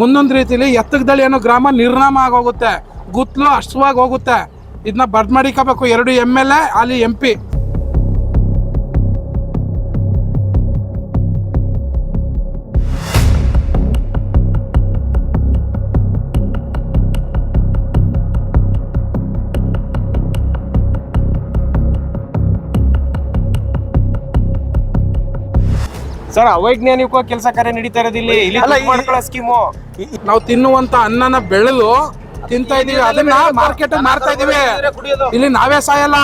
ಮುಂದೊಂದು ರೀತಿಲಿ ಎತ್ತಗದಳ್ಳಿ ಅನ್ನೋ ಗ್ರಾಮ ನಿರ್ನಾಮ ಆಗೋಗುತ್ತೆ. ಗುತ್ಲು ಅಷ್ಟವಾಗಿ ಹೋಗುತ್ತೆ. ಇದನ್ನ ಬರ್ದ್ ಮಾಡಿಕೋಬೇಕು ಎರಡು ಎಂ ಎಲ್ ಎ ಅಲ್ಲಿ ಎಂ ಪಿ ಸರ್ ಅವೈಜ್ಞಾನಿಕ ಕೆಲಸ ಕಾರ್ಯ ನಡೀತಾ ಇರೋದಿಲ್ಲ ಇಲ್ಲಿ. ಅಲ್ಲ, ದುಡ್ಡು ಮಾಡ್ಕೊಳ್ಳೋ ಸ್ಕೀಮು. ನಾವು ತಿನ್ನುವಂತ ಅನ್ನನ ಬೆಳೆದು ತಿಂತಾ ಇದೀವಿ. ಅದನ್ನ ಮಾರ್ಕೆಟ್ ಮಾರ್ತಾ ಇದೀವಿ. ಇಲ್ಲಿ ನಾವೇ ಸಾಯಲ್ಲ.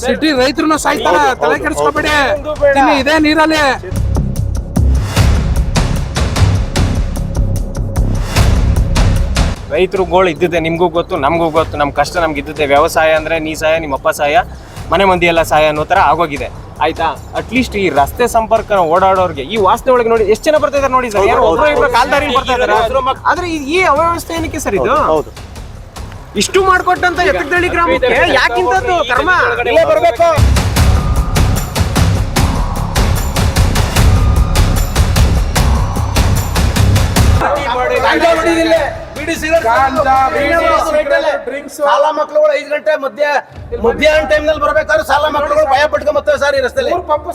ಸಿಟಿ ರೈತರು ಸಾಯ್ತಾರೆ. ತಲೆ ಕೆಡಿಸ್ಕೋಬೇಡಿ. ತಿನ್ನಿ ಇದೇ ನೀರಲ್ಲಿ. ರೈತರು ಗೋಳು ಇದ್ದಿದ್ದೆ ನಿಮ್ಗೂ ಗೊತ್ತು ನಮಗೂ ಗೊತ್ತು ನಮ್ಮ ಕಷ್ಟ ನಮ್ಗೆ ಇದ್ದಿದ್ದೆ ವ್ಯವಸಾಯ ಅಂದ್ರೆ ನೀ ಸಹಾಯ ನಿಮ್ಮ ಅಪ್ಪ ಸಹಾಯ ಮನೆ ಮಂದಿ ಎಲ್ಲ ಸಹಾಯ ಅನ್ನೋ ಥರ ಆಗೋಗಿದೆ. ಆಯ್ತಾ? ಅಟ್ಲೀಸ್ಟ್ ಈ ರಸ್ತೆ ಸಂಪರ್ಕ ಓಡಾಡೋರ್ಗೆ ಈ ವಾಸನೆ ಒಳಗೆ ನೋಡಿ ಎಷ್ಟು ಜನ ಬರ್ತಾ ಇದಾರೆ ನೋಡಿ ಸರ್? ಯಾರು ಕಾಲ್ದಾರಿ ಬರ್ತಾ ಆದ್ರೆ ಈ- ಅವ್ಯವಸ್ಥೆ ಏನಕ್ಕೆ ಸರ್ ಇದು? ಹೌದು ಇಷ್ಟು ಮಾಡ್ಕೊಟ್ಟಂತ ಎತ್ತಗದಳ್ಳಿ ಗ್ರಾಮಕ್ಕೆ? ಯಾಕಿಂತದ್ದು ಕರ್ಮ? ಇಲ್ಲೇ ಬರಬೇಕು. ಡ್ರಿಂಕ್ಸ್ ಸಾಲ ಮಕ್ಳುಗಳು ಐದು ಗಂಟೆ ಮಧ್ಯ ಮಧ್ಯಾಹ್ನ ಟೈಮ್ನಲ್ಲಿ ಬರ್ಬೇಕಾದ್ರೆ ಸಾಲ ಮಕ್ಳುಗಳು ಭಯ ಪಟ್ಕೊಂಬತ್ತವೆ ಸರ್ ಈ ರಸ್ತೆಲಿ.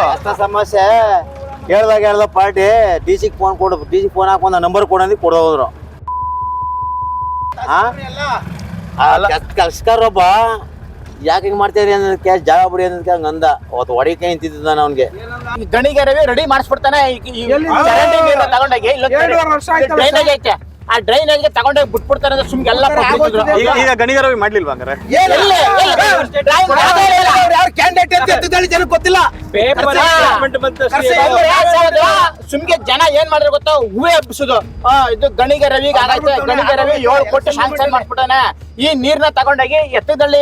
ಅಷ್ಟ ಸಮಸ್ಯೆ. ಹೇಳ್ದಾಗ ಹೇಳ್ದ ಪಾರ್ಟಿ ಡಿ ಸಿಗ್ ಫೋನ್ ಕೊಡು ಡಿ ಸಿ ಫೋನ್ ಹಾಕೊಂಡ ನಂಬರ್ ಕೊಡಂದಿ ಕೊಡೋದ್ರು ಕಲ್ಸ್ಕಾರೊಬ್ಬ ಯಾಕೆ ಹಿಂಗ್ ಮಾಡ್ತೀರಿ ಅನ್ನೋದಕ್ಕೆ ಜಾಗ ಬಿಡಿ ಅನ್ನೋದಕ್ಕೆ ಹಂಗ ಅಂದ. ಅವತ್ತು ಹೊಡಿಕೆ ನಿಂತಿದ್ದ ಅವ್ನಿಗೆ. ಗಣಿಗೆ ರವಿ ರೆಡಿ ಮಾಡಿಸ್ಬಿಡ್ತಾನೆ ತಗೊಂಡಾಗೆ ಕಡೆ ಐತೆ. ಆ ಡ್ರೈನ್ಗೆ ತಗೊಂಡೋಗಿ ಬಿಟ್ಬಿಡ್ತಾರೆ ಅಂದ್ರೆ ಸುಮ್ಗೆ ಎಲ್ಲ. ಈಗ ಈಗ ಗಣಿಗ ರವಿ ಮಾಡ್ಲಿಲ್ವಾ ಹಂಗಾರೆ? ಗೊತ್ತಿಲ್ಲ. ಸುಮ್ಗೆ ಜನ ಏನ್ ಮಾಡಿದ್ರು ಗೊತ್ತಾ? ಹೂವೇ ಹಬ್ಬಿಸೋದು. ಇದು ಗಣಿಗರವಿಗೆ ಆಗೈತೆ ಗಣಿಗ ರವಿ ಏಳು ಕೊಟ್ಟು ಶಾಂಕ್ಷನ್ ಮಾಡ್ಬಿಟ್ಟಾನೆ ಈ ನೀರ್ನ ತಗೊಂಡೋಗಿ ಎತ್ತದಲ್ಲಿ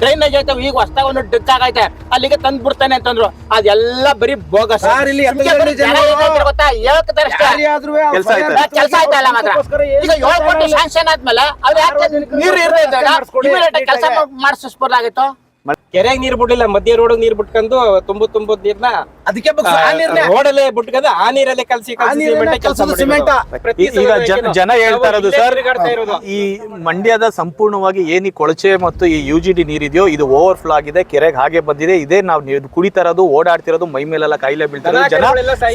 ಡ್ರೈನೇಜ್ ಐತೆ ಈಗ ಹೊಸ್ತಾಗ ಒಂದು ಡಿಕ್ ಆಗೈತೆ ಅಲ್ಲಿಗೆ ತಂದ್ ಬಿಡ್ತಾನೆ ಅಂತಂದ್ರು. ಅದೆಲ್ಲ ಬರೀ ಬೋಗಸ್. ಸರ್, ಇಲ್ಲಿ ಎತ್ತದಲ್ಲಿ ಜನ ಜನ? ಏನ್ ಹೇಳ್ತಾರೆ ಗೊತ್ತಾ? ಹೇಳ್ತಾರೆ ಕೆಲ್ಸ ಆಯ್ತಾ? ಕೆಲಸ ಆಯ್ತಲ್ಲ ಮಾತ್ರ. ಈಗ ಏಳು ಕೋಟಿ ಶಾಂಕ್ಷನ್ ಆದ್ಮೇಲೆ ಅವ್ರು ಯಾಕೆ ನೀರು ಇರ್ತೈತೆ ಇಮಿಡಿಯೇಟ್ ಕೆಲಸ ಮಾಡಿಸ್ಬೋದಾಗಿತ್ತು ಕೆರೆಗೆ ನೀರ್ ಬಿಡ್ಲಿಲ್ಲ ಮಧ್ಯ ರೋಡ್ ನೀರ್ ಬಿಟ್ಕೊಂಡು ತುಂಬು ತುಂಬುದ್ ನೀರ್ನ ಅದಕ್ಕೆ ರೋಡ್ ಆ ನೀರ್ನೇ. ರೋಡಲ್ಲೇ ಬಿಟ್ಕೊಂಡು ಆ ನೀರಲ್ಲೇ ಕಲಸಿ ಸಿಮೆಂಟ. ಈಗ ಜನ ಹೇಳ್ತಾ ಇರೋದು ಸರ್ ಈ ಮಂಡ್ಯದ ಸಂಪೂರ್ಣವಾಗಿ ಏನಿ ಈ ಕೊಳಚೆ ಮತ್ತು ಈ ಯು ಜಿ ಡಿ ನೀರಿದೆಯೋ ಇದು ಓವರ್ ಫ್ಲೋ ಆಗಿದೆ ಕೆರೆಗೆ ಹಾಗೆ ಬಂದಿದೆ ಇದೇ ನಾವು ನೀರು ಕುಡಿತಾ ಇರೋದು ಓಡಾಡ್ತಿರೋದು ಮೈ ಮೇಲೆಲ್ಲ ಕಾಯಿಲೆ ಬೀಳ್ತಾರೆ ಜನ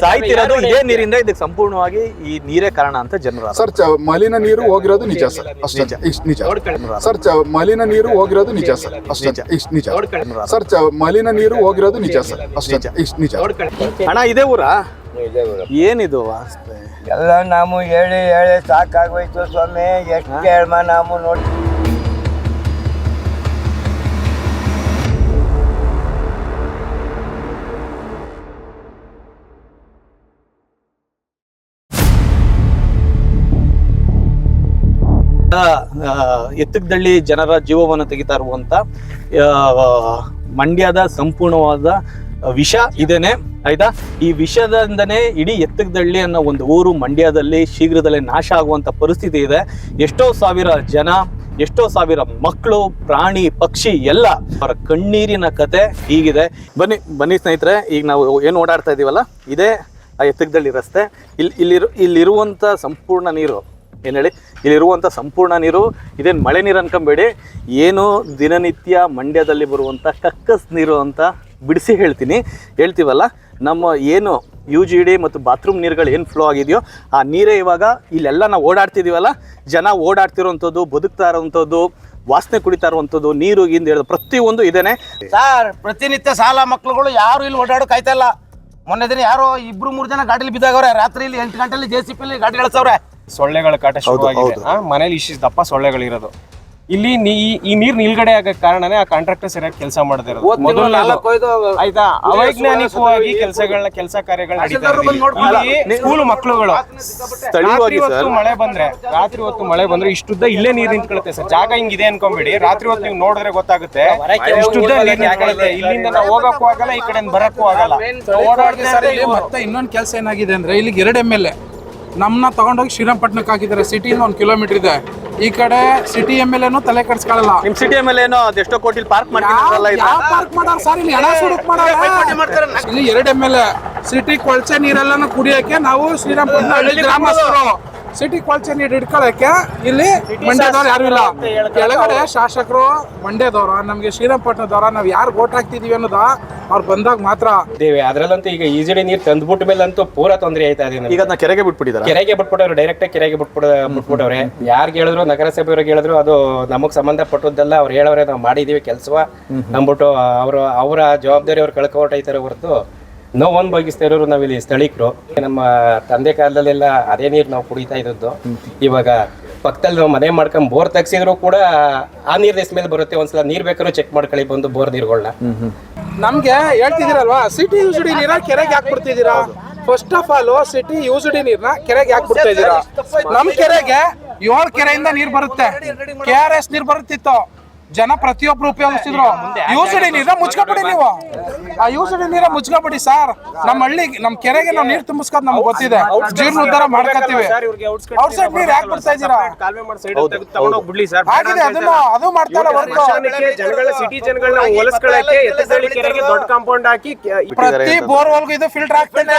ಸಾಯ್ತಿರೋದು ಇದೇ ನೀರಿಂದ ಇದಕ್ಕೆ ಸಂಪೂರ್ಣವಾಗಿ ಈ ನೀರೇ ಕಾರಣ ಅಂತ ಜನರ ಸರ್ ಚ- ಮಲಿನ ನೀರು ಹೋಗಿರೋದು ನಿಜ ಸರ್. ಅಷ್ಟೇ. ನಿಜ. ಸರ್ ಮಲಿನ ನೀರು ಹೋಗಿರೋದು ನಿಜ ಸರ್. ಅಷ್ಟೇ. ಇಷ್ಟು ನಿಜ. ಸರ್ ಚ- ಮಲಿನ ನೀರು ಹೋಗಿರೋದು ನಿಜ ಸರ್. ಅಷ್ಟೇ ಇಷ್ಟು ನಿಜ. ಅಣ್ಣ ಇದೇ ಊರಾ? ಏನಿದು ವಾಸ್ತೆ? ಎಲ್ಲ ನಾವು ಹೇಳಿ ಹೇಳಿ ಸಾಕಾಗೋಯ್ತು ಸ್ವಾಮಿ. ಎಷ್ಟು ಹೇಳ್ಮ ನಾವು ನೋಡಿ. ಎತ್ತಗದಳ್ಳಿ ಜನರ ಜೀವವನ್ನು ತೆಗಿತಾ ಇರುವಂತ ಮಂಡ್ಯದ ಸಂಪೂರ್ಣವಾದ ವಿಷ ಇದೇನೆ ಆಯ್ತಾ? ಈ ವಿಷದಿಂದನೇ ಇಡೀ ಎತ್ತಗದಳ್ಳಿ ಅನ್ನೋ ಒಂದು ಊರು ಮಂಡ್ಯದಲ್ಲಿ ಶೀಘ್ರದಲ್ಲೇ ನಾಶ ಆಗುವಂತ ಪರಿಸ್ಥಿತಿ ಇದೆ. ಎಷ್ಟೋ ಸಾವಿರ ಜನ, ಎಷ್ಟೋ ಸಾವಿರ ಮಕ್ಕಳು ಪ್ರಾಣಿ, ಪಕ್ಷಿ, ಎಲ್ಲ ಅವರ ಕಣ್ಣೀರಿನ ಕತೆ ಹೀಗಿದೆ. ಬನ್ನಿ ಬನ್ನಿ ಸ್ನೇಹಿತರೆ, ಈಗ ನಾವು ಏನು ಓಡಾಡ್ತಾ ಇದೀವಲ್ಲ? ಇದೇ ಆ ಎತ್ತಗದಳ್ಳಿ ರಸ್ತೆ. ಇಲ್ಲಿ ಇಲ್ಲಿರು ಇಲ್ಲಿರುವಂಥ ಸಂಪೂರ್ಣ ನೀರು. ಏನು ಹೇಳಿ? ಇಲ್ಲಿರುವಂಥ ಸಂಪೂರ್ಣ ನೀರು, ಇದೇನು ಮಳೆ ನೀರು ಅನ್ಕೊಂಬೇಡಿ. ಏನು ದಿನನಿತ್ಯ ಮಂಡ್ಯದಲ್ಲಿ ಬರುವಂಥ ಕಕ್ಕಸ್ ನೀರು ಅಂತ ಬಿಡಿಸಿ ಹೇಳ್ತೀನಿ. ಹೇಳ್ತೀವಲ್ಲ, ನಮ್ಮ ಏನು ಯು ಜಿ ಡಿ ಮತ್ತು ಬಾತ್ರೂಮ್ ನೀರುಗಳು ಏನು ಫ್ಲೋ ಆಗಿದೆಯೋ, ಆ ನೀರೇ ಇವಾಗ ಇಲ್ಲೆಲ್ಲ ನಾವು ಓಡಾಡ್ತಿದ್ದೀವಲ್ಲ ಜನ ಓಡಾಡ್ತಿರೋವಂಥದ್ದು, ಬದುಕ್ತಾ ಇರೋವಂಥದ್ದು, ವಾಸನೆ ಕುಡಿತಾ ಇರುವಂಥದ್ದು, ನೀರು ಹಿಂದೆ ಹೇಳೋದು ಪ್ರತಿಯೊಂದು ಇದೇನೆ. ಸರ್ ಪ್ರತಿನಿತ್ಯ ಸಾಲ ಮಕ್ಳುಗಳು ಯಾರು ಇಲ್ಲಿ ಓಡಾಡೋ ಕಾಯ್ತಾ ಇಲ್ಲ. ಮೊನ್ನೆ ದಿನ ಯಾರೋ ಇಬ್ರು ಮೂರು ಜನ ಗಾಡಿಲಿ ಬಿದ್ದಾಗವ್ರೆ ರಾತ್ರಿ ಇಲ್ಲಿ ಎಂಟು ಗಂಟೆಲಿ ಜೆ ಸಿ ಪಿ ಗಾಡಿ ಕಳ್ಸವ್ರೆ. ಸೊಳ್ಳೆಗಳ ಕಾಟ ಶುರುವಾಗಿದೆ ಆ, ಮನೇಲಿ ಇಷ್ಟು ದಪ್ಪ ಸೊಳ್ಳೆಗಳಿರೋದು. ಇಲ್ಲಿ ನೀ ಈ ನೀರ್ ನಿಲ್ಗಡೆ ಆಗಕ್ಕೆ ಕಾರಣನೇ ಆ ಕಾಂಟ್ರಾಕ್ಟರ್ ಸರಿಯಾಗಿ ಕೆಲಸ ಮಾಡದಿರೋದು. ಆಯ್ತಾ? ಅವೈಜ್ಞಾನಿಕವಾಗಿ ಕೆಲಸಗಳನ್ನ ಕೆಲಸ ಕಾರ್ಯಗಳು ನಡೀತಾ ಇಲ್ಲಿ ಸ್ಕೂಲ್ ಮಕ್ಕಳುಗಳು ರಾತ್ರಿ ಹೊತ್ತು ಮಳೆ ಬಂದ್ರೆ ರಾತ್ರಿ ಹೊತ್ತು ಮಳೆ ಬಂದ್ರೆ ಇಷ್ಟುದ್ದ ಇಲ್ಲೇ ನೀರ್ ನಿಂತ್ಕೊಳುತ್ತೆ ಸರ್. ಜಾಗ ಹಿಂಗಿದೆ ಅನ್ಕೊಂಬಿಡಿ. ರಾತ್ರಿ ಹೊತ್ತು ನೀವು ನೋಡಿದ್ರೆ ಗೊತ್ತಾಗುತ್ತೆ. ಇಷ್ಟುದ್ದ ನೀರ್ ನಿಂತ್ಕೊಳುತ್ತೆ. ಇಲ್ಲಿಂದ ನಾವು ಹೋಗಕ್ಕೂ ಆಗಲ್ಲ ಈ ಕಡೆ ಬರಕ್ಕೂ ಆಗಲ್ಲ. ಇಲ್ಲಿ. ಮತ್ತೆ ಇನ್ನೊಂದು ಕೆಲಸ ಏನಾಗಿದೆ ಅಂದ್ರೆ ಇಲ್ಲಿಗೆ ಎರಡು ಎಂ ಎಲ್ ಎ ನಮ್ಮನ್ನ ತಗೊಂಡೋಗಿ ಶ್ರೀರಂಗಪಟ್ಟಣಕ್ಕೆ ಹಾಕಿದ್ದಾರೆ. ಸಿಟಿಯಿಂದ ಒಂದು ಕಿಲೋಮೀಟರ್ ಇದೆ. ಈ ಕಡೆ ಸಿಟಿ ಎಂ ಎಲ್ ಎನು ತಲೆ ಕೆಡಿಸ್ಕೊಳ್ಳಲ್ಲ ನಿಮ್ಮ ಸಿಟಿ ಮೇಲೆ ಏನೋ ಅದೆಷ್ಟೋ ಕೋಟಿ ಪಾರ್ಕ್ ಮಾಡ್ತಿದ್ರಲ್ಲ ಇದು ಯಾವ ಪಾರ್ಕ್ ಮಾಡಾರ ಸರ್ ಇಲ್ಲಿ ಹಣ ಸುಡುಕ್ ಮಾಡಾರ ಇಲ್ಲಿ ಎರಡು ಎಂ ಎಲ್ ಎ ಸಿಟಿ ಕೊಳಚೆ ನೀರೆಲ್ಲನೂ ಕುಡಿಯಕ್ಕೆ ನಾವು ಶ್ರೀರಂಗಪಟ್ಟಣ ಹಳ್ಳಿ ಗ್ರಾಮಸ್ಥರು. ಸಿಟಿ ಕ್ವಾಲಿಟಿ ನೀರು ಹಿಡ್ಕೊಳಕ್ಕೆ ಇಲ್ಲಿ ಮಂಡ್ಯದವ್ರು ಯಾರು ಇಲ್ಲ. ಕೆಳಗಡೆ ಶಾಸಕರು ಮಂಡ್ಯದವ್ರ ನಮ್ಗೆ ಶ್ರೀರಂಗಪಟ್ಟಣದವ್ರ ನಾವ್ ಯಾರು ಓಟ್ ಹಾಕ್ತಿದೀವಿ ಅನ್ನೋದ ಅವ್ರು ಬಂದಾಗ ಮಾತ್ರ. ದೇವಿ ಅದ್ರಲ್ಲಂತೂ ಈಗ ಈಜಿಡಿ ನೀರು ತಂದ್ಬಿಟ್ಟ ಮೇಲಂತೂ ಪೂರಾ ತೊಂದರೆ ಆಯ್ತಾ ಇದೆ ಈಗ ಅದನ್ನ ಕೆರೆಗೆ ಬಿಟ್ಬಿಟ್ಟಿದ್ದಾರೆ ಕೆರೆಗೆ ಬಿಟ್ಬಿಟ್ಟವ್ರು ಡೈರೆಕ್ಟ್ ಕೆರೆಗೆ ಬಿಟ್ಬಿಡ ಬಿಟ್ಬಿಟ್ಟವ್ರೆ. ಯಾರು ಹೇಳಿದ್ರು ನಗರಸಭೆಯವ್ರಿಗೆ ಹೇಳಿದ್ರು ಅದು ನಮಗ್ ಸಂಬಂಧಪಟ್ಟದ್ದೆಲ್ಲ ಅವ್ರು ಹೇಳವ್ರೆ ನಾವು ಮಾಡಿದೀವಿ ಕೆಲಸವ. ಅಂದ್ಬಿಟ್ಟು ಅವರು ಅವರ ಜವಾಬ್ದಾರಿ ಅವ್ರು ಕಳ್ಕೊಟ್ಟೈತಾರೆ ಹೊರತು. ನೋವನ್ನು ಅನುಭವಿಸ್ತಾ ಇರೋರು ನಾವಿಲ್ಲಿ ಸ್ಥಳೀಕರು. ನಮ್ಮ ತಂದೆ ಕಾಲದಲ್ಲೆಲ್ಲ ಅದೇ ನೀರು ನಾವು ಕುಡಿತಾ ಇದ್ದದ್ದು. ಇವಾಗ ಪಕ್ಕದಲ್ಲಿ ನಾವು ಮನೆ ಮಾಡ್ಕೊಂಡ್ ಬೋರ್ ತೆಗ್ಸಿದ್ರು ಕೂಡ ಆ ನೀರ್ ಮೇಲೆ ಬರುತ್ತೆ. ಒಂದ್ಸಲ ನೀರ್ ಬೇಕಾದ್ರೂ ಚೆಕ್ ಮಾಡ್ಕೊಳ್ಳಿ, ಬಂದು ಬೋರ್ ನೀರ್ಗಳನ್ನ ನಮ್ಗೆ ಹೇಳ್ತಿದ್ದೀರಲ್ವಾ ಸಿಟಿ ಯೂಸ್ಡಿ ನೀರ ಕೆರೆಗೆ ಹಾಕ್ಬಿಡ್ತಿದ್ದೀರಾ? First of all city used ನೀರ್ನ ಕೆರೆಗೆ ಹಾಕ್ಬಿಡ್ತಾ ಇದ್ದೀರಾ? ನಮ್ ಕೆರೆಗೆ ಏಳು ಕೆರೆಯಿಂದ ನೀರ್ ಬರುತ್ತೆ. ಕೆ ಆರ್ ಎಸ್ ನೀರ್ ಬರುತ್ತಿತ್ತು. ಜನ ಪ್ರತಿಯೊಬ್ರು ಉಪಯೋಗಿಸ್ತಿದ್ರು. ಯೂಸ್ಡಿ ನೀರ ಮುಚ್ಕೊಬಿಡಿ ನೀವು. ಆ ಯೂಸ್ಡಿ ನೀರ ಮುಚ್ಕೊಬಿಡಿ ಸರ್. ನಮ್ಮ ಹಳ್ಳಿ ನಮ್ ಕೆರೆಗೆ ನಾವು ನೀರ್ ತುಂಬಿಸ್ಕೋದ್ ನಮ್ಗೆ ಗೊತ್ತಿದೆ. ಜೀರ್ಣೋದ್ಧಾರ ಮಾಡ್ಕೊತೀವಿ. ಔಟ್ಸೈಡ್ ನೀರ್ ಯಾಕೆ ಬಿಡ್ತಾ ಇದೀರಾ ಆಗಿದೆ ಅದನ್ನು ಅದು ಮಾಡ್ತಾರೆ ಸಿಟಿ ಜನಗಳನ್ನ ಕೆರೆಗೆ ದೊಡ್ಡ ಕಾಂಪೌಂಡ್ ಹಾಕಿ ಪ್ರತಿ ಬೋರ್ವೆಲ್ಗೂ ಇದು ಫಿಲ್ಟರ್ ಆಗ್ತಾನೆ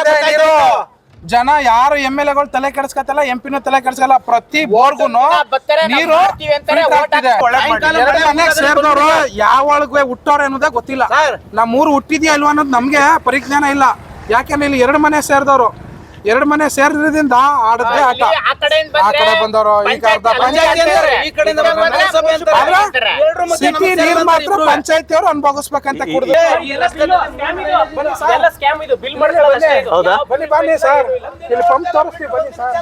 ಜನ ಯಾರು ಎಂ ಎಲ್ ಎಗಳು ತಲೆ ಕೆಡಿಸ್ಕೊತಲ್ಲ ಎಂ ಪಿನೂ ತಲೆ ಕೆಡಿಸ್ಕಲ್ಲ ಪ್ರತಿ ಬೋರ್ಗು ನೀರು ಸೇರ್ದವ್ರು ಯಾವೊಳಗೆ ಹುಟ್ಟೋರೆ ಅನ್ನೋದೇ ಗೊತ್ತಿಲ್ಲ. ನಮ್ಮೂರು ಹುಟ್ಟಿದ್ಯಾ ಇಲ್ವಾ ಅನ್ನೋದು ನಮ್ಗೆ ಪರಿಜ್ಞಾನ ಇಲ್ಲ. ಯಾಕೆಂದ್ರೆ ಇಲ್ಲಿ ಎರಡು ಮನೆ ಸೇರಿದವರು. ಎರಡು ಮನೆ ಸೇರಿದ್ರಿಂದ ಆಡದೆ ಆಟ. ಆ ಕಡೆಯಿಂದ ಆ ಬಂದ್ರೆ ಕಡೆ ಬಂದವರು ಈಗ ಅರ್ಧ ಪಂಚಾಯ್ತಿ. ಸಿಟಿ ನೀರ್ ಮಾತ್ರ ಪಂಚಾಯತಿ ಅವರು ಅನುಭವಿಸ್ಬೇಕಂತ ಕುಡ್ದು. ಹೌದಾ ಬನ್ನಿ ಬನ್ನಿ. ಸರ್. ಇಲ್ಲಿ. ಪಂಪ್ ತೋರಿಸ್ತೀವಿ ಬನ್ನಿ ಸರ್.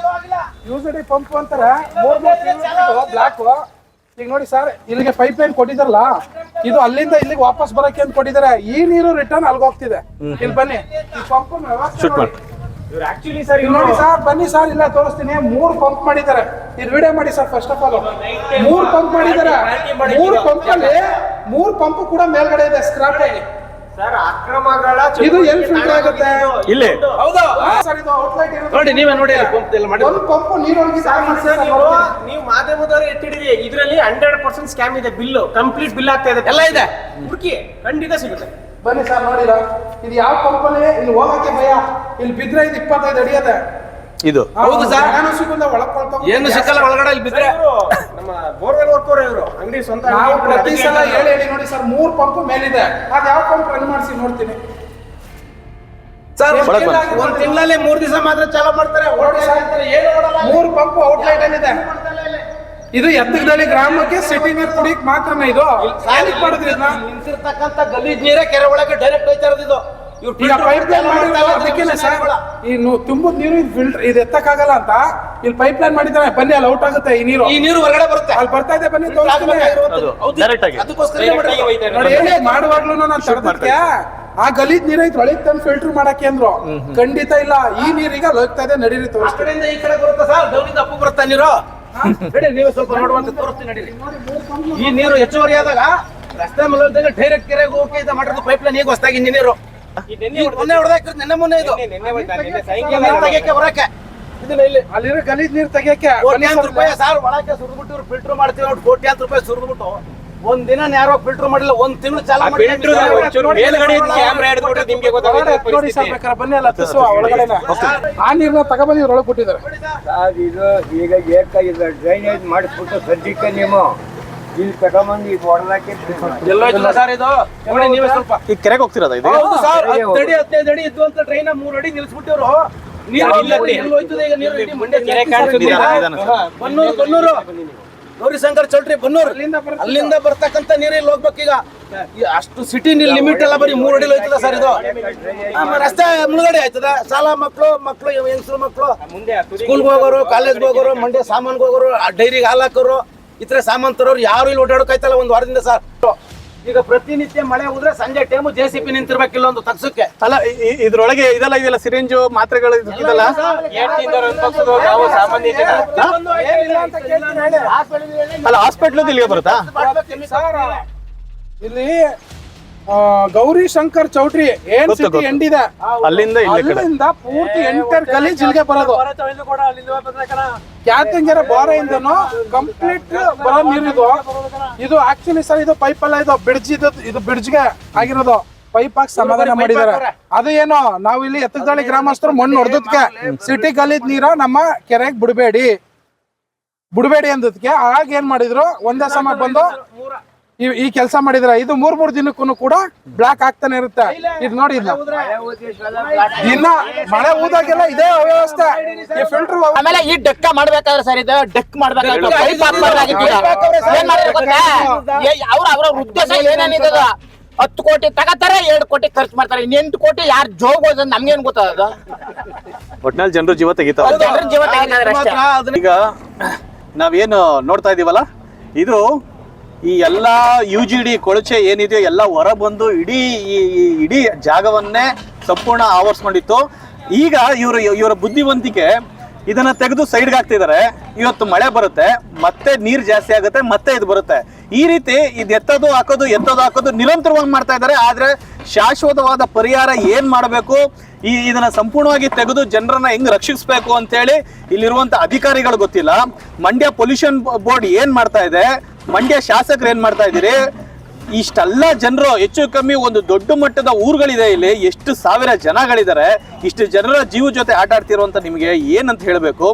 ಯೂಸಿಡಿ ಪಂಪ್ ಅಂತಾರೆ ಮೂರ್ ಮೂರ್ ಬ್ಲಾಕ್ ಈಗ ನೋಡಿ ಸರ್ ಇಲ್ಲಿಗೆ ಪೈಪ್ ಲೈನ್ ಕೊಟ್ಟಿದಾರಲ್ಲ ಇದು ಅಲ್ಲಿಂದ ಇಲ್ಲಿಗೆ ವಾಪಸ್ ಬರಕ್ಕೆ ಅಂತ ಕೊಟ್ಟಿದ್ದಾರೆ? ಈ ನೀರು ರಿಟರ್ನ್ ಅಲ್ಗೋಗ್ತಿದೆ ಇಲ್ಲಿ ಬನ್ನಿ. ಈ ಪಂಪ್ ಶೂಟ್ ಮಾಡಿ ಸರ್ ನೋಡಿ ಸರ್ ಬನ್ನಿ ಸರ್ ಇಲ್ಲ ತೋರಿಸ್ತೀನಿ. ಮೂರು ಪಂಪ್ ಮಾಡಿದ್ದಾರೆ. ಇದು ವಿಡಿಯೋ ಮಾಡಿ ಸರ್ ಫಸ್ಟ್ ಆಫ್ ಆಲ್ ಮೂರು ಪಂಪ್ ಮಾಡಿದ್ದಾರೆ. ಮೂರು ಪಂಪ್ ಅಲ್ಲಿ ಮೂರು ಪಂಪ್ ಕೂಡ ಮೇಲ್ಗಡೆ ಇದೆ ಸ್ಕ್ರಾಪ್ ಆಗಿ. ಇದು ಎಲ್ಲಿ ಫಿಲ್ಟರ್ ಆಗುತ್ತೆ? ಇಲ್ಲಿ. ಹೌದಾ. ಸರ್ ಇದು ಔಟ್ಲೆಟ್ ನೋಡಿ ನೀವೇ ನೋಡಿ ಅಲ್ಲಿ ಪಂಪ್ ಎಲ್ಲ ಮಾಡಿ ಒಂದು ಪಂಪ್ ನೀರೊಳಗೆ ಸರ್ ನೋಡ್ತೀನಿ. ನೀವು ಮಾಧ್ಯಮದವರು ಎತ್ತಿಡಿರಿ ಇದರಲ್ಲಿ ಹಂಡ್ರೆಡ್ ಪರ್ಸೆಂಟ್ ಸ್ಕ್ಯಾಮ್ ಇದೆ ಬಿಲ್ ಕಂಪ್ಲೀಟ್ ಬಿಲ್ ಆಗ್ತಾ ಇದೆ. ಎಲ್ಲ ಇದೆ. ಹುಡುಕಿ ಖಂಡಿತ ಸಿಗುತ್ತೆ. ಬನ್ನಿ ಸರ್ ನೋಡಿರ ಇದು ಯಾವ ಪಂಪಲ್ಲಿ ಇಲ್ಲಿ ಹೋಗಕ್ಕೆ ಭಯ. ಇಲ್ಲಿ ಬಿದ್ರೆ ಇದು ಇಪ್ಪತ್ತೈದು ಅಡಿ ಅದೆ. ಇದು. ಹೌದು ಸರ್. ನಾನು ಸಿಗುಂದ ಒಳಕೊಳ್ತಾ ಏನು ಸಿಕ್ಕಲ್ಲ ಒಳಗಡೆ ಇಲ್ಲಿ ಬಿದ್ರೆ. ನಮ್ಮ ಬೋರ್ವೆಲ್ ವರ್ಕರ್ ಇವರು ಅಂಗಡಿ ಸ್ವಂತ ನಾವು ಪ್ರತಿ ಸಲ ಹೇಳಿ ಹೇಳಿ ನೋಡಿ ಸರ್ ಮೂರ್ ಪಂಪ್ ಮೇಲಿದೆ. ಅದ್ ಯಾವ ಪಂಪ್ ರನ್ ಮಾಡಿಸಿ ನೋಡ್ತೀನಿ. ಸರ್. ಒಂದ್ ತಿಂಗಳಲ್ಲಿ ಮೂರ್ ದಿವಸ ಮಾತ್ರ ಚಾಲೂ ಮಾಡ್ತಾರೆ. ಏನು ಮೂರ್ ಪಂಪ್ ಔಟ್ಲೈಟ್ ಅಲ್ಲಿ ಇದೆ ಇದು ಎತ್ತಗದಲ್ಲಿ ಗ್ರಾಮಕ್ಕೆ ಸಿಟಿ ನೀರು ಕುಡಿಯಕ್ ಮಾತ್ರನೇ ಇದು. ಸಾಲಿಗೆ ಮಾಡಿದ್ರಿ ನಿಂತಿರ್ತಕ್ಕಂತ ನಿಂತಿರ್ತಕ್ಕಂಥ ಗಲೀಜ್ ನೀರೇ ಕೆರೆ ಒಳಗೆ ಡೈರೆಕ್ಟ್ ಹೋಯ್ತಾ ಇರೋದು ಈಗ ಪೈಪ್ ಲೈನ್ ಮಾಡಿದ್ರಲ್ಲ ಅದಕ್ಕೇನೆ ಸರ್. ಈ ತುಂಬದ್ ನೀರು ಫಿಲ್ಟರ್ ಇದು ಎತ್ತಕ್ಕಾಗಲ್ಲ ಅಂತ ಇಲ್ಲಿ ಪೈಪ್ ಲೈನ್ ಮಾಡಿದ್ರೆ ಬನ್ನಿ ಅಲ್ಲಿ ಔಟ್ ಆಗುತ್ತೆ ಈ ನೀರು. ಈ ನೀರು ಹೊರಗಡೆ ಬರುತ್ತೆ. ಅಲ್ಲಿ ಬರ್ತಾ ಇದೆ ಬನ್ನಿ ಡೈರೆಕ್ಟ್ ಆಗಿ. ಅದಕ್ಕೋಸ್ಕರ ನೋಡಿ ಹೇಳಿ ಮಾಡುವಾಗ್ಲೂ ನಾನು ತಡೆದಕ್ಕೆ ಆ ಗಲೀಜ್ ನೀರ್ ಐತ್ ಒಳಗೆ ತಂದು ಫಿಲ್ಟರ್ ಮಾಡಕ್ಕೆ ಅಂದ್ರು. ಖಂಡಿತ ಇಲ್ಲ. ಈ ನೀರೀಗ ಅಲ್ಲಿ ಹೋಗ್ತಾ ಇದೆ ನಡೀರಿ ಆ ತೋರಿಸ್ತೀನಿ. ಕಡೆಯಿಂದ ಈ ಕಡೆ ಬರುತ್ತೆ ಸರ್? ದೌಡಿಂದ ಅಪ್ಪು ಬರುತ್ತಾ ನೀರು? ನಡಿ ನೀವು ಸ್ವಲ್ಪ ನೋಡುವಂತ ತೋರಿಸ್ತೀನಿ ನಡೀರಿ. ಈ ನೀರು ಹೆಚ್ಚುವರಿ ಆದಾಗ ರಸ್ತೆ ಮೇಲೆ ಡೈರೆಕ್ಟ್ ಕೆರೆಗೆ ಹೋಗಿ ಮಾಡಿದ್ರು ಮಾಡಿರೋದು ಪೈಪ್ ಲೈನ್ ಈಗ ಹೊಸದಾಗಿ ಇಂಜಿನಿಯರು ಮೊನ್ನೆ ಹೊಡೆದಾಕಿರೋದು ನಿನ್ನೆ ಮೊನ್ನೆ ಇದು. ತೆಗಿಯಕ್ಕೆ ಬರಕ್ಕೆ ಇದನ್ನ ಇಲ್ಲಿ ಅಲ್ಲಿರೋ ಗಲೀಜ್ ನೀರ್ ತೆಗಿಯಕ್ಕೆ ಕೋಟ್ಯಾಂತರ ರೂಪಾಯಿ ಸಾರ್ ಒಳಗೆ ಸುರಿದ್ಬಿಟ್ಟು ಇವ್ರು ಫಿಲ್ಟರ್ ಮಾಡ್ತೀವಿ ನೋಡಿ ಕೋಟ್ಯಾಂತರ ರೂಪಾಯಿ ಸುರಿದ್ಬಿಟ್ಟು. ಒಂದ್ ದಿನ ಯಾರೋ ಫಿಲ್ಟರ್ ಮಾಡಿಲ್ಲ ಒಂದ್ ತಿಂಗಳು ಚಾಲು ಮಾಡಿ ಮೇಲ್ಗಡೆ ಕ್ಯಾಮ್ರಾ ಹಿಡಿದ್ಬಿಟ್ಟು ನಿಮ್ಗೆ ಒಳಗಡೆ ಗೊತ್ತಾಗುತ್ತೆ ನೋಡಿ ಸರ್ ಬೇಕಾದ್ರೆ ಬನ್ನಿ ಅಲ್ಲ ಹತ್ತಿಸುವ ಒಳಗಡೆ ಆ ನೀರ್ನ ತಗೊಬಂದು ಇವ್ರೊಳಗೆ ಕೊಟ್ಟಿದ್ದಾರೆ ಈಗ ಏಕಾಗಿದೆ ಡ್ರೈನೇಜ್ ಮಾಡಿಸ್ಬಿಟ್ಟು ಸದ್ಯಕ್ಕೆ ನೀವು. ಇಲ್ಲಿ ತಗೊಂಬಂದು ಇದು ಹೊಡೆದಾಕಿ ಎಲ್ಲೋಯ್ತಲ್ಲ ಸರ್ ಇದು? ನೋಡಿ ನೀವೇ ಸ್ವಲ್ಪ. ಈ ಕೆರೆಗೆ ಹೋಗ್ತಿರೋದ ಇದು? ಹೌದು ಸರ್ ಹತ್ತು ಅಡಿ ಹದಿನೈದು ಅಡಿ ಇದ್ದು ಅಂತ ಟ್ರೈನ್ ಮೂರ್ ಅಡಿ ನಿಲ್ಸ್ಬಿಟ್ಟಿವ್ರು. ನೀರು ಇಲ್ಲ ಎಲ್ಲಿ ಈಗ ನೀರು? ಇಡೀ ಮಂಡ್ಯ ಕೆರೆ. ಬನ್ನೂರು ಬನ್ನೂರು. ಗೌರಿಶಂಕರ್ ಚೌಟ್ರಿ ಬನ್ನೂರು. ಅಲ್ಲಿಂದ ಬರ್ತಕ್ಕಂತ ನೀರು ಇಲ್ಲಿ ಹೋಗ್ಬೇಕೀಗ ಈ ಅಷ್ಟು ಸಿಟಿ ನೀರು ಲಿಮಿಟ್ ಎಲ್ಲ ಬರೀ ಮೂರ್ ಅಡಿ ಹೋಯ್ತದ ಸರ್ ಇದು? ಆಮೇಲೆ ರಸ್ತೆ ಮುಳುಗಡೆ ಆಯ್ತದ? ಶಾಲಾ ಮಕ್ಕಳು ಮಕ್ಕಳು ಹೆಂಗಸರು ಮಕ್ಕಳು ಸ್ಕೂಲ್ಗೆ ಹೋಗೋರು ಕಾಲೇಜ್ಗೆ ಹೋಗೋರು ಮಂಡ್ಯ ಸಾಮಾನ್ಗೆ ಹೋಗೋರು ಡೈರಿಗೆ ಹಾಲು ಹಾಕೋರು. ಇತರ ಸಾಮಂತರವ್ರು ಯಾರು ಇಲ್ಲಿ ಓಡಾಡೋಕಾಯ್ತಲ್ಲ ಒಂದು ವಾರದಿಂದ ಸರ್. ಈಗ ಪ್ರತಿನಿತ್ಯ ಮಳೆ ಹೋದ್ರೆ ಸಂಜೆ ಟೈಮು ಜೆ ಸಿ ಪಿ ನಿಂತಿರ್ಬೇಕು ಇಲ್ಲೊಂದು ತಗ್ಸಕ್ಕೆ. ಅಲ್ಲ ಇದ್ರೊಳಗೆ ಇದೆಲ್ಲ ಇದೆಲ್ಲ ಸಿರಿಂಜು ಮಾತ್ರೆಗಳು ಇದೆಲ್ಲ ನಾವು ಸಾಮಾನ್ಯ ಜನ. ಏನಿಲ್ಲ ಅಂತ ಕೇಳ್ತೀನಿ ಹೇಳಿ. ಅಲ್ಲ ಹಾಸ್ಪಿಟ್ಲ್ ಇಲ್ಲಿಗೆ ಬರುತ್ತಾ? ಇಲ್ಲಿ ಗೌರಿ ಶಂಕರ್ ಚೌಟ್ರಿ ಏನ್ ಸಿಟಿ ಎಂಡ್ ಇದೆ ಅಲ್ಲಿಂದ ಇಲ್ಲಿ ಕಡೆ. ಅಲ್ಲಿಂದ ಪೂರ್ತಿ ಎಂಟರ್ ಗಲಿ ಜಿಲ್ಗೆ ಬರೋದು. ಕ್ಯಾತಂಜರ ಬಾರೆಯಿಂದನು ಕಂಪ್ಲೀಟ್ ಬರೋ ನೀರು ಇದು ಇದು ಆಕ್ಚುಲಿ ಸರ್ ಇದು ಪೈಪ್ ಅಲ್ಲ ಇದು ಬ್ರಿಡ್ಜ್ ಇದು ಇದು ಬ್ರಿಡ್ಜ್ಗೆ ಆಗಿರೋದು. ಪೈಪ್ ಹಾಕಿ ಸಮಾಧಾನ ಮಾಡಿದಾರೆ. ಅದು ಏನು ನಾವು ಇಲ್ಲಿ ಎತ್ತಗದಳ್ಳಿ ಗ್ರಾಮಸ್ಥರು ಮಣ್ಣು ಹೊಡೆದಕ್ಕೆ ಸಿಟಿ ಗಲಿದ್ ನೀರ ನಮ್ಮ ಕೆರೆಗೆ ಬಿಡಬೇಡಿ. ಬಿಡಬೇಡಿ ಅಂದದ್ಕೆ. ಆಗ ಏನ್ ಮಾಡಿದ್ರು? ಒಂದೇ ಸಮ ಬಂದು ಈ- ಈ ಕೆಲಸ ಮಾಡಿದ್ರೆ ಇದು ಮೂರ್ ಮೂರ್ ದಿನಕ್ಕೂ ಕೂಡ ಬ್ಲಾಕ್ ಆಗ್ತಾನೆ ಇರುತ್ತೆ. ಇದು ನೋಡಿ ಇನ್ನ ದಿನ ಮಳೆ ಊದಾಗೆಲ್ಲ ಇದೇ ಅವ್ಯವಸ್ಥೆ. ಈ ಫಿಲ್ಟರ್ ಆಮೇಲೆ ಈ ಡಕ್ಕ ಮಾಡ್ಬೇಕಾದ್ರೆ ಸರ್ ಇದು ಡೆಕ್ ಮಾಡ್ಬೇಕಾದ್ರೆ ಅವ್ರ ಅವ್ರ ಉದ್ದೇಶ ಏನೇನಿದೆ ಹತ್ತು ಕೋಟಿ ತಗತಾರೆ ಎರಡು ಕೋಟಿ ಖರ್ಚು ಮಾಡ್ತಾರೆ. ಎಂಟು ಕೋಟಿ ಯಾರು ಜೋಗ್ ನಮ್ಗೆ ನಮ್ಗೇನ್ ಗೊತ್ತದ ಒಟ್ನಲ್ಲಿ ಜನರು ಜೀವ ತೆಗಿತಾರೆ ಜನರ ಜೀವ ತೆಗಿತಾರೆ ಈಗ ನಾವೇನು ನೋಡ್ತಾ ಇದೀವಲ್ಲ ಇದು ಈ ಎಲ್ಲ ಯು ಜಿ ಡಿ ಕೊಳಚೆ ಏನಿದೆಯೋ ಎಲ್ಲ ಹೊರ ಬಂದು ಇಡೀ ಈ ಈ ಇಡೀ ಜಾಗವನ್ನೇ ಸಂಪೂರ್ಣ ಆವರಿಸ್ಕೊಂಡಿತ್ತು. ಈಗ ಇವರು ಇವರ ಬುದ್ಧಿವಂತಿಕೆ ಇದನ್ನ ತೆಗೆದು ಸೈಡ್ಗೆ ಹಾಕ್ತಿದ್ದಾರೆ ಇವತ್ತು ಮಳೆ ಬರುತ್ತೆ, ಮತ್ತೆ ನೀರು ಜಾಸ್ತಿ ಆಗುತ್ತೆ, ಮತ್ತೆ ಇದು ಬರುತ್ತೆ. ಈ ರೀತಿ ಇದು ಎತ್ತೋದು, ಹಾಕೋದು ಎತ್ತೋದು, ಹಾಕೋದು ನಿರಂತರವಾಗಿ ಮಾಡ್ತಾ ಇದ್ದಾರೆ. ಆದ್ರೆ ಶಾಶ್ವತವಾದ ಪರಿಹಾರ ಏನು ಮಾಡಬೇಕು? ಈ ಇದನ್ನ ಸಂಪೂರ್ಣವಾಗಿ ತೆಗೆದು ಜನರನ್ನ ಹೆಂಗ್ ರಕ್ಷಿಸಬೇಕು ಅಂತೇಳಿ ಇಲ್ಲಿರುವಂತ ಅಧಿಕಾರಿಗಳು ಗೊತ್ತಿಲ್ಲ. ಮಂಡ್ಯ ಪೊಲ್ಯೂಷನ್ ಬೋರ್ಡ್ ಏನ್ ಮಾಡ್ತಾ ಇದೆ? ಮಂಡ್ಯ ಶಾಸಕರು ಏನ್ ಮಾಡ್ತಾ ಇದ್ದೀರಿ? ಇಷ್ಟೆಲ್ಲ ಜನರು, ಹೆಚ್ಚು ಕಮ್ಮಿ ಒಂದು ದೊಡ್ಡ ಮಟ್ಟದ ಊರುಗಳಿದೆ ಇಲ್ಲಿ. ಎಷ್ಟು ಸಾವಿರ ಜನಗಳಿದ್ದಾರೆ. ಇಷ್ಟು ಜನರ ಜೀವ ಜೊತೆ ಆಟ ಆಡ್ತಿರುವಂತ ನಿಮಗೆ ಏನಂತ ಹೇಳಬೇಕು?